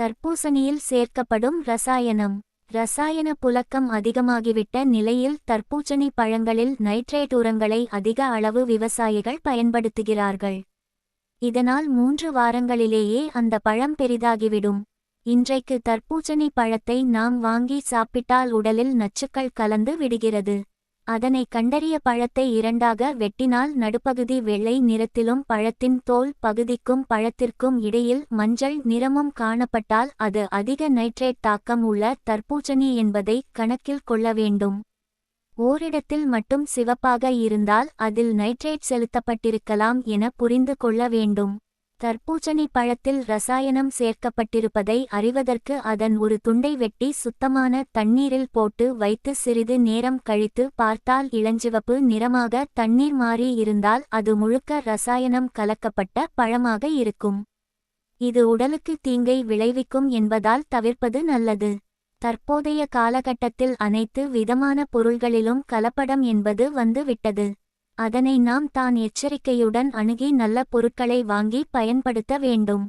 தர்பூசணியில் சேர்க்கப்படும் ரசாயனம். ரசாயன புழக்கம் அதிகமாகிவிட்ட நிலையில் தர்பூசணி பழங்களில் நைட்ரேட் உரங்களை அதிக அளவு விவசாயிகள் பயன்படுத்துகிறார்கள். இதனால் மூன்று வாரங்களிலேயே அந்த பழம் பெரிதாகிவிடும். இன்றைக்கு தர்பூசணி பழத்தை நாம் வாங்கி சாப்பிட்டால் உடலில் நச்சுக்கள் கலந்து விடுகிறது. அதனை கண்டறிய பழத்தை இரண்டாக வெட்டினால் நடுப்பகுதி வெள்ளை நிறத்திலும் பழத்தின் தோல் பகுதிக்கும் பழத்திற்கும் இடையில் மஞ்சள் நிறமும் காணப்பட்டால் அது அதிக நைட்ரேட் தாக்கம் உள்ள தர்பூசணி என்பதை கணக்கில் கொள்ள வேண்டும். ஓரிடத்தில் மட்டும் சிவப்பாக இருந்தால் அதில் நைட்ரேட் செலுத்தப்பட்டிருக்கலாம் என புரிந்து கொள்ள வேண்டும். தர்பூசணி பழத்தில் ரசாயனம் சேர்க்கப்பட்டிருப்பதை அறிவதற்கு அதன் ஒரு துண்டை வெட்டி சுத்தமான தண்ணீரில் போட்டு வைத்து சிறிது நேரம் கழித்து பார்த்தால் இளஞ்சிவப்பு நிறமாக தண்ணீர் மாறி இருந்தால் அது முழுக்க ரசாயனம் கலக்கப்பட்ட பழமாக இருக்கும். இது உடலுக்கு தீங்கை விளைவிக்கும் என்பதால் தவிர்ப்பது நல்லது. தற்போதைய காலகட்டத்தில் அனைத்து விதமான பொருள்களிலும் கலப்படம் என்பது வந்து விட்டது. அதனை நாம் தான் எச்சரிக்கையுடன் அணுகி நல்ல பொருட்களை வாங்கி பயன்படுத்த வேண்டும்.